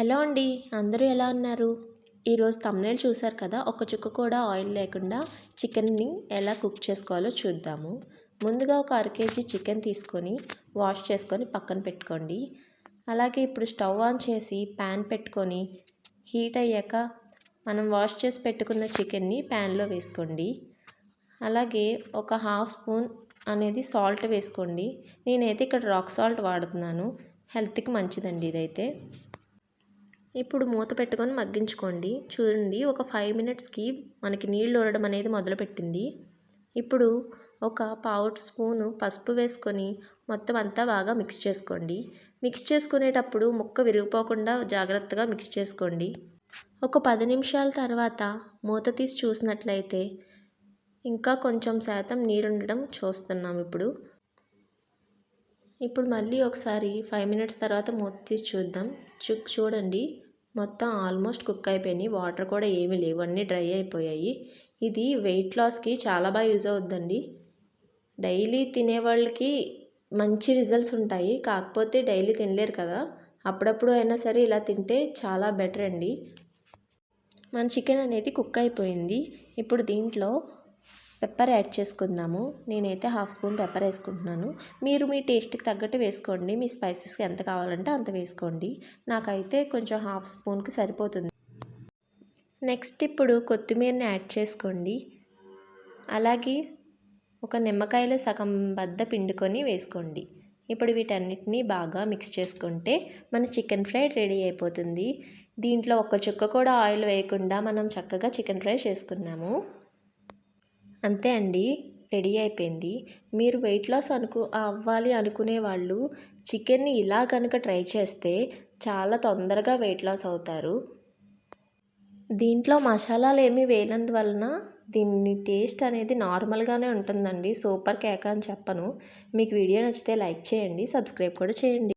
Hello అండి అందరూ ఎలా ఉన్నారు? ఈరోజు తమ్నేల్ చూసారు కదా ఒక చుక్క కూడా ఆయిల్ లేకుండా చికెన్ని ఎలా కుక్ చేసుకోవాలో చూద్దాము. ముందుగా ఒక అర కేజీ చికెన్ తీసుకొని వాష్ చేసుకొని పక్కన పెట్టుకోండి. అలాగే ఇప్పుడు స్టవ్ ఆన్ చేసి ప్యాన్ పెట్టుకొని హీట్ అయ్యాక మనం వాష్ చేసి పెట్టుకున్న చికెన్ని ప్యాన్లో వేసుకోండి. అలాగే ఒక హాఫ్ స్పూన్ అనేది సాల్ట్ వేసుకోండి. నేనైతే ఇక్కడ రాక్ సాల్ట్ వాడుతున్నాను. హెల్త్కి మంచిదండి ఇదైతే. ఇప్పుడు మూత పెట్టుకొని మగ్గించుకోండి. చూడండి ఒక ఫైవ్ మినిట్స్కి మనకి నీళ్ళు ఊరడం అనేది మొదలుపెట్టింది. ఇప్పుడు ఒక పావు స్పూను పసుపు వేసుకొని మొత్తం అంతా బాగా మిక్స్ చేసుకోండి. మిక్స్ చేసుకునేటప్పుడు ముక్క విరిగిపోకుండా జాగ్రత్తగా మిక్స్ చేసుకోండి. ఒక పది నిమిషాల తర్వాత మూత తీసి చూసినట్లయితే ఇంకా కొంచెం శాతం నీరుండడం చూస్తున్నాం ఇప్పుడు. ఇప్పుడు మళ్ళీ ఒకసారి ఫైవ్ మినిట్స్ తర్వాత మూత తీసి చూద్దాం. చూ చూడండి. మొత్తం ఆల్మోస్ట్ కుక్ అయిపోయినాయి వాటర్ కూడా ఏమీ లేవు. అన్నీ డ్రై అయిపోయాయి. ఇది వెయిట్ లాస్కి చాలా బాగా యూజ్ అవుద్దండి. డైలీ తినే వాళ్ళకి మంచి రిజల్ట్స్ ఉంటాయి. కాకపోతే డైలీ తినలేరు కదా. అప్పుడప్పుడు అయినా సరే ఇలా తింటే చాలా బెటర్ అండి. మన చికెన్ అనేది కుక్ అయిపోయింది. ఇప్పుడు దీంట్లో పెప్పర్ యాడ్ చేసుకుందాము. నేనైతే హాఫ్ స్పూన్ పెప్పర్ వేసుకుంటున్నాను. మీరు మీ టేస్ట్కి తగ్గట్టు వేసుకోండి. మీ స్పైసెస్కి ఎంత కావాలంటే అంత వేసుకోండి. నాకైతే కొంచెం హాఫ్ స్పూన్కి సరిపోతుంది. నెక్స్ట్ ఇప్పుడు కొత్తిమీరని యాడ్ చేసుకోండి. అలాగే ఒక నిమ్మకాయలో సగం బద్ద పిండుకొని వేసుకోండి. ఇప్పుడు వీటన్నిటిని బాగా మిక్స్ చేసుకుంటే మన చికెన్ ఫ్రై రెడీ అయిపోతుంది. దీంట్లో ఒక్క చుక్క కూడా ఆయిల్ వేయకుండా మనం చక్కగా చికెన్ ఫ్రై చేసుకున్నాము. అంతే అండి రెడీ అయిపోయింది. మీరు వెయిట్ లాస్ అనుకు అవ్వాలి అనుకునే వాళ్ళు చికెన్ని ఇలా కనుక ట్రై చేస్తే చాలా తొందరగా వెయిట్ లాస్ అవుతారు. దీంట్లో మసాలాలు ఏమీ వేయనందువలన దీన్ని టేస్ట్ అనేది నార్మల్గానే ఉంటుందండి. సూపర్ కేక్ అని చెప్పను. మీకు వీడియో నచ్చితే లైక్ చేయండి సబ్స్క్రైబ్ కూడా చేయండి.